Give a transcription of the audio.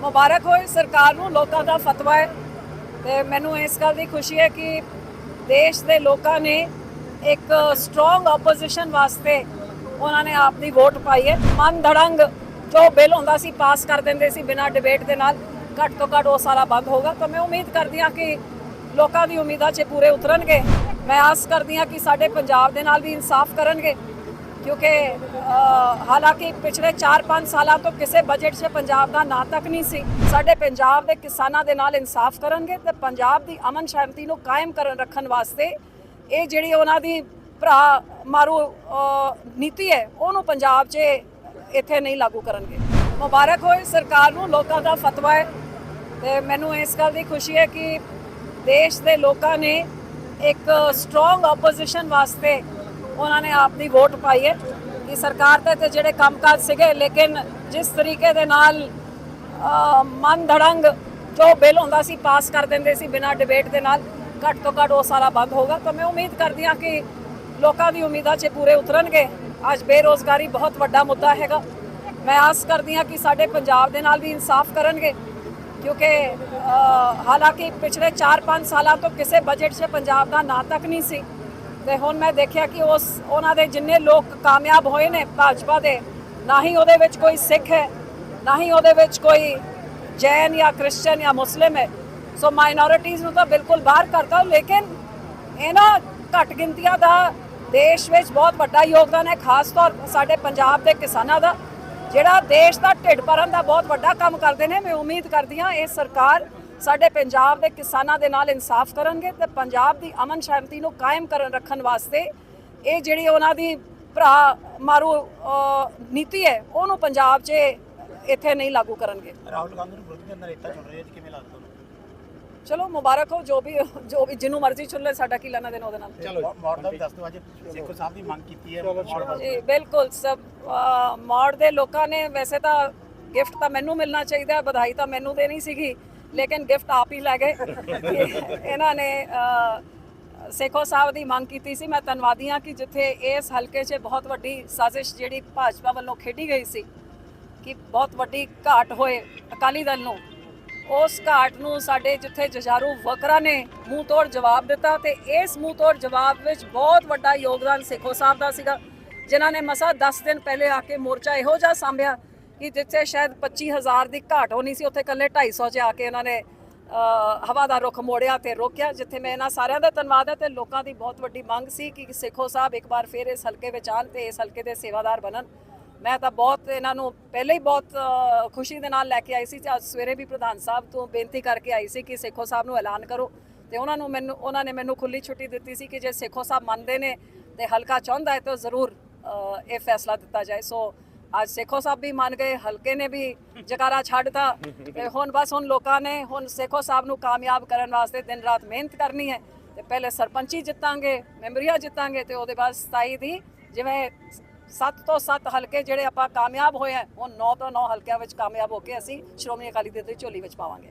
ਮੁਬਾਰਕ ਹੋਏ, ਸਰਕਾਰ ਨੂੰ ਲੋਕਾਂ ਦਾ ਫਤਵਾ ਹੈ ਤੇ ਮੈਨੂੰ ਇਸ ਗੱਲ ਦੀ ਖੁਸ਼ੀ ਹੈ ਕਿ ਦੇਸ਼ ਦੇ ਲੋਕਾਂ ਨੇ ਇੱਕ ਸਟਰੋਂਗ ਆਪੋਜੀਸ਼ਨ ਵਾਸਤੇ ਉਹਨਾਂ ਨੇ ਆਪਣੀ ਵੋਟ ਪਾਈ ਹੈ। ਮਨ ਧੜੰਗ ਜੋ ਬਿੱਲ ਹੁੰਦਾ ਸੀ, ਪਾਸ ਕਰ ਦਿੰਦੇ ਸੀ ਬਿਨਾਂ ਡਿਬੇਟ ਦੇ ਨਾਲ, ਘੱਟ ਤੋਂ ਘੱਟ ਉਹ ਸਾਰਾ ਬੰਦ ਹੋਗਾ ਤਾਂ ਮੈਂ ਉਮੀਦ ਕਰਦੀ ਹਾਂ ਕਿ ਲੋਕਾਂ ਦੀ ਉਮੀਦਾਂ 'ਚ ਪੂਰੇ ਉਤਰਨਗੇ। ਮੈਂ ਆਸ ਕਰਦੀ ਹਾਂ ਕਿ ਸਾਡੇ ਪੰਜਾਬ ਦੇ ਨਾਲ ਵੀ ਇਨਸਾਫ ਕਰਨਗੇ। ਕਿਉਂਕਿ ਹਾਲਾਂਕਿ ਪਿਛਲੇ 4-5 ਸਾਲਾਂ ਤੋਂ ਕਿਸੇ ਬਜਟ 'ਚ ਪੰਜਾਬ ਦਾ ਨਾਂ ਤੱਕ ਨਹੀਂ ਸੀ। ਸਾਡੇ ਪੰਜਾਬ ਦੇ ਕਿਸਾਨਾਂ ਦੇ ਨਾਲ ਇਨਸਾਫ ਕਰਨਗੇ ਤੇ ਪੰਜਾਬ ਦੀ ਅਮਨ ਸ਼ਾਂਤੀ ਨੂੰ ਕਾਇਮ ਕਰਨ ਰੱਖਣ ਵਾਸਤੇ ਇਹ ਜਿਹੜੀ ਉਹਨਾਂ ਦੀ ਭਰਾ ਮਾਰੂ ਨੀਤੀ ਹੈ, ਉਹਨੂੰ ਪੰਜਾਬ 'ਚ ਇੱਥੇ ਨਹੀਂ ਲਾਗੂ ਕਰਨਗੇ। ਮੁਬਾਰਕ ਹੋਏ ਸਰਕਾਰ ਨੂੰ, ਲੋਕਾਂ ਦਾ ਫਤਵਾ ਹੈ ਤੇ ਮੈਨੂੰ ਇਸ ਗੱਲ ਦੀ ਖੁਸ਼ੀ ਹੈ ਕਿ ਦੇਸ਼ ਦੇ ਲੋਕਾਂ ਨੇ ਇੱਕ ਸਟਰੋਂਗ ਆਪੋਜੀਸ਼ਨ ਵਾਸਤੇ ਉਹਨਾਂ ਨੇ ਆਪਣੀ ਵੋਟ ਪਾਈ ਹੈ ਕਿ ਸਰਕਾਰ ਤੇ ਤੇ ਜਿਹੜੇ ਕੰਮਕਾਜ ਸੀਗੇ, ਲੇਕਿਨ ਜਿਸ ਤਰੀਕੇ ਦੇ ਨਾਲ ਮਨ ਧੜੰਗ ਜੋ ਬਿੱਲ ਹੁੰਦਾ ਸੀ, ਪਾਸ ਕਰ ਦਿੰਦੇ ਸੀ ਬਿਨਾਂ ਡਿਬੇਟ ਦੇ ਨਾਲ, ਘੱਟ ਤੋਂ ਘੱਟ ਉਹ ਸਾਰਾ ਬੰਦ ਹੋਗਾ ਤਾਂ ਮੈਂ ਉਮੀਦ ਕਰਦੀ ਹਾਂ ਕਿ ਲੋਕਾਂ ਦੀ ਉਮੀਦਾਂ 'ਚ ਪੂਰੇ ਉਤਰਨਗੇ। ਅੱਜ ਬੇਰੋਜ਼ਗਾਰੀ ਬਹੁਤ ਵੱਡਾ ਮੁੱਦਾ ਹੈਗਾ। ਮੈਂ ਆਸ ਕਰਦੀ ਹਾਂ ਕਿ ਸਾਡੇ ਪੰਜਾਬ ਦੇ ਨਾਲ ਵੀ ਇਨਸਾਫ ਕਰਨਗੇ, ਕਿਉਂਕਿ ਹਾਲਾਂਕਿ ਪਿਛਲੇ 4-5 ਸਾਲਾਂ ਤੋਂ ਕਿਸੇ ਬਜਟ 'ਚ ਪੰਜਾਬ ਦਾ ਨਾਂ ਤੱਕ ਨਹੀਂ ਸੀ। ਤੇ ਹੁਣ ਮੈਂ ਦੇਖਿਆ ਕਿ ਉਸ, ਉਹਨਾਂ ਦੇ ਜਿੰਨੇ ਲੋਕ ਕਾਮਯਾਬ ਹੋਏ ਨੇ ਭਾਜਪਾ ਦੇ, ਨਾ ਹੀ ਉਹਦੇ ਵਿੱਚ ਕੋਈ ਸਿੱਖ ਹੈ, ਨਾ ਹੀ ਉਹਦੇ ਵਿੱਚ ਕੋਈ ਜੈਨ ਜਾਂ ਕ੍ਰਿਸਚੀਅਨ ਜਾਂ ਮੁਸਲਿਮ ਹੈ। ਸੋ ਮਾਈਨੋਰਿਟੀਜ਼ ਨੂੰ ਤਾਂ ਬਿਲਕੁਲ ਬਾਹਰ ਕਰਤਾ, ਲੇਕਿਨ ਇਹਨਾਂ ਘੱਟ ਗਿਣਤੀਆਂ ਦਾ ਦੇਸ਼ ਵਿੱਚ ਬਹੁਤ ਵੱਡਾ ਯੋਗਦਾਨ ਹੈ, ਖਾਸ ਤੌਰ ਸਾਡੇ ਪੰਜਾਬ ਦੇ ਕਿਸਾਨਾਂ ਦਾ, ਜਿਹੜਾ ਦੇਸ਼ ਦਾ ਢਿੱਡ ਭਰਨ ਦਾ ਬਹੁਤ ਵੱਡਾ ਕੰਮ ਕਰਦੇ ਨੇ। ਮੈਂ ਉਮੀਦ ਕਰਦੀ ਹਾਂ ਇਹ ਸਰਕਾਰ ਸਾਡੇ ਪੰਜਾਬ ਦੇ ਕਿਸਾਨਾਂ ਦੇ ਨਾਲ ਇਨਸਾਫ ਕਰਨਗੇ ਤੇ ਪੰਜਾਬ ਦੀ ਅਮਨ ਸ਼ਾਂਤੀ ਨੂੰ ਕਾਇਮ ਕਰਨ ਰੱਖਣ ਵਾਸਤੇ ਇਹ ਜਿਹੜੀ ਉਹਨਾਂ ਦੀ ਭਰਾ ਮਾਰੂ ਨੀਤੀ ਹੈ ਉਹਨੂੰ ਪੰਜਾਬ 'ਚ ਇੱਥੇ ਨਹੀਂ ਲਾਗੂ ਕਰਨਗੇ। ਰਾਹੁਲ ਗਾਂਧੀ ਨੂੰ ਵਿਰੋਧੀ ਦਾ ਨੇਤਾ ਚੁਣ ਰਹੇ ਜੀ ਕਿਵੇਂ ਲੱਗਦਾ ਤੁਹਾਨੂੰ? ਚਲੋ ਮੁਬਾਰਕ ਹੋ ਜੋ ਵੀ ਜੋ ਵੀ ਜਿਹਨੂੰ ਮਰਜ਼ੀ ਚੁਣ ਲੈ ਸਾਡਾ ਕੀ ਲੈਣਾ ਦੇਣਾ ਉਹਦੇ ਨਾਲ। ਚਲੋ ਮੌੜ ਦਾ ਵੀ ਦੱਸ ਦਿਓ ਅੱਜ ਸੇਖੋ ਸਾਹਿਬ ਦੀ ਮੰਗ ਕੀਤੀ ਹੈ। ਜੀ ਬਿਲਕੁਲ ਸਭ ਮੌੜ ਦੇ ਲੋਕਾਂ ਨੇ ਵੈਸੇ ਤਾਂ ਗਿਫਟ ਤਾਂ ਮੈਨੂੰ ਮਿਲਣਾ ਚਾਹੀਦਾ ਹੈ ਵਧਾਈ ਤਾਂ ਮੈਨੂੰ ਦੇਣੀ ਸੀਗੀ ਲੇਕਿਨ ਗਿਫਟ ਆਪ ਹੀ ਲੈ ਗਏ। ਇਹਨਾਂ ਨੇ ਅ, ਸੇਖੋ ਸਾਹਿਬ ਦੀ ਮੰਗ ਕੀਤੀ ਸੀ। ਮੈਂ ਧੰਨਵਾਦੀ ਹਾਂ ਕਿ ਜਿੱਥੇ ਇਸ ਹਲਕੇ 'ਚ ਬਹੁਤ ਵੱਡੀ ਸਾਜ਼ਿਸ਼ ਜਿਹੜੀ ਭਾਜਪਾ ਵੱਲੋਂ ਖੇਡੀ ਗਈ ਸੀ ਕਿ ਬਹੁਤ ਵੱਡੀ ਘਾਟ ਹੋਏ ਅਕਾਲੀ ਦਲ ਨੂੰ। ਉਸ ਘਾਟ ਨੂੰ ਸਾਡੇ ਜਿੱਥੇ ਜਜਾਰੂ ਵਕਰਾਂ ਨੇ ਮੂੰਹ ਤੋੜ ਜਵਾਬ ਦਿੱਤਾ ਤੇ ਇਸ ਮੂੰਹ ਤੋੜ ਜਵਾਬ ਵਿੱਚ ਬਹੁਤ ਵੱਡਾ ਯੋਗਦਾਨ ਸੇਖੋ ਸਾਹਿਬ ਦਾ ਸੀਗਾ ਜਿਨ੍ਹਾਂ ਨੇ ਮਸਾ 10 ਦਿਨ ਪਹਿਲੇ ਆ ਕੇ ਮੋਰਚਾ ਇਹੋ ਜਿਹਾ ਸੰਭਿਆ ਕਿ ਜਿੱਥੇ ਸ਼ਾਇਦ 25000 ਦੀ ਘਾਟ ਹੋਣੀ ਸੀ, ਉੱਥੇ ਕੱਲੇ 250 'ਚ ਆ ਕੇ ਉਹਨਾਂ ਨੇ ਹਵਾ ਦਾ ਰੁਖ ਮੋੜਿਆ ਤੇ ਰੋਕਿਆ, ਜਿੱਥੇ ਮੈਂ ਇਹਨਾਂ ਸਾਰਿਆਂ ਦਾ ਧੰਨਵਾਦ ਹੈ ਤੇ ਲੋਕਾਂ ਦੀ ਬਹੁਤ ਵੱਡੀ ਮੰਗ ਸੀ ਕਿ ਸੇਖੋ ਸਾਹਿਬ ਇੱਕ ਵਾਰ ਫਿਰ ਇਸ ਹਲਕੇ ਵਿੱਚ ਆਣ ਤੇ ਇਸ ਹਲਕੇ ਦੇ ਸੇਵਾਦਾਰ ਬਣਨ। ਮੈਂ ਤਾਂ ਬਹੁਤ ਇਹਨਾਂ ਨੂੰ ਪਹਿਲੇ ਹੀ ਬਹੁਤ ਖੁਸ਼ੀ ਦੇ ਨਾਲ ਲੈ ਕੇ ਆਈ ਸੀ ਤੇ ਅੱਜ ਸਵੇਰੇ ਵੀ ਪ੍ਰਧਾਨ ਸਾਹਿਬ ਤੋਂ ਬੇਨਤੀ ਕਰਕੇ ਆਈ ਸੀ ਕਿ ਸੇਖੋ ਸਾਹਿਬ ਨੂੰ ਐਲਾਨ ਕਰੋ। ਤੇ ਉਹਨਾਂ ਨੂੰ ਮੈਨੂੰ, ਉਹਨਾਂ ਨੇ ਮੈਨੂੰ ਖੁੱਲੀ ਛੁੱਟੀ ਦਿੱਤੀ ਸੀ ਕਿ ਜੇ ਸੇਖੋ ਸਾਹਿਬ ਮੰਨਦੇ ਨੇ ਤੇ ਹਲਕਾ ਚਾਹੁੰਦਾ ਹੈ ਤਾਂ ਜ਼ਰੂਰ ਇਹ ਫੈਸਲਾ ਦਿੱਤਾ ਜਾਏ। ਸੋ ਅੱਜ ਸੇਖੋ ਸਾਹਿਬ ਵੀ ਮੰਨ ਗਏ ਹਲਕੇ ਨੇ ਵੀ ਜਕਾਰਾ ਛੱਡਤਾ ਤੇ ਹੁਣ ਬਸ ਹੁਣ ਲੋਕਾਂ ਨੇ ਹੁਣ ਸੇਖੋ ਸਾਹਿਬ ਨੂੰ ਕਾਮਯਾਬ ਕਰਨ ਵਾਸਤੇ ਦਿਨ ਰਾਤ ਮਿਹਨਤ ਕਰਨੀ ਹੈ ਤੇ ਪਹਿਲੇ ਸਰਪੰਚੀ ਜਿੱਤਾਂਗੇ ਮੈਂਬਰੀਆ ਜਿੱਤਾਂਗੇ ਤੇ ਉਹਦੇ ਬਾਅਦ 27 ਦੀ ਜਿਵੇਂ 7 ਤੋਂ 7 ਹਲਕੇ ਜਿਹੜੇ ਆਪਾਂ ਕਾਮਯਾਬ ਹੋਏ ਆ ਉਹ 9 ਤੋਂ 9 ਹਲਕਿਆਂ ਵਿੱਚ ਕਾਮਯਾਬ ਹੋ ਕੇ ਅਸੀਂ ਸ਼੍ਰੋਮਣੀ ਅਕਾਲੀ ਦਲ ਦੀ ਝੋਲੀ ਵਿੱਚ ਪਾਵਾਂਗੇ